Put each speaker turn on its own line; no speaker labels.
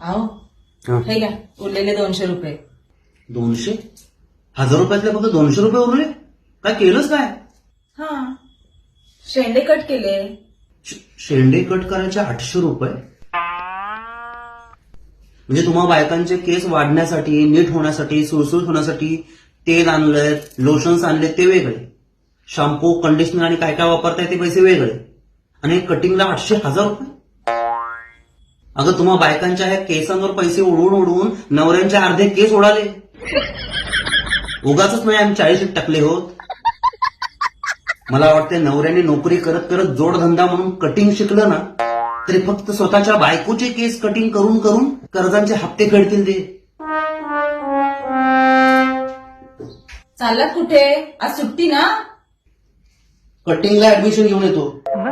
अहो
हा.
हे घ्या उरलेले दोनशे रुपये.
दोनशे? हजार रुपयातले फक्त दोनशे रुपये उरले? काय केलंच काय?
हा. शेंडे कट केले.
श- शेंडे कट करायचे आठशे रुपये? म्हणजे तुम्हा बायकांचे केस वाढण्यासाठी नीट होण्यासाठी सुळसुळीत होण्यासाठी तेल आणलंय लोशन्स आणले ते वेगळे. शॅम्पू कंडिशनर आणि काय काय वापरताय ते पैसे वेगळे. आणि कटिंगला आठशे हजार रुपये? अगं तुम्हा बायकांच्या ह्या केसांवर पैसे उडवून उडवून नवऱ्यांचे अर्धे केस उडाले उगाच नाही आम्ही चाळीशीत टाकले होत. मला वाटते नवऱ्याने नोकरी करत करत जोडधंदा म्हणून कटिंग शिकलं ना तरी फक्त स्वतःच्या बायकोचे केस कटिंग करून करून कर्जांचे हप्ते फेडतील ते.
चाललात कुठे? आज सुट्टी ना?
कटिंगला ऍडमिशन घेऊन येतो.
夜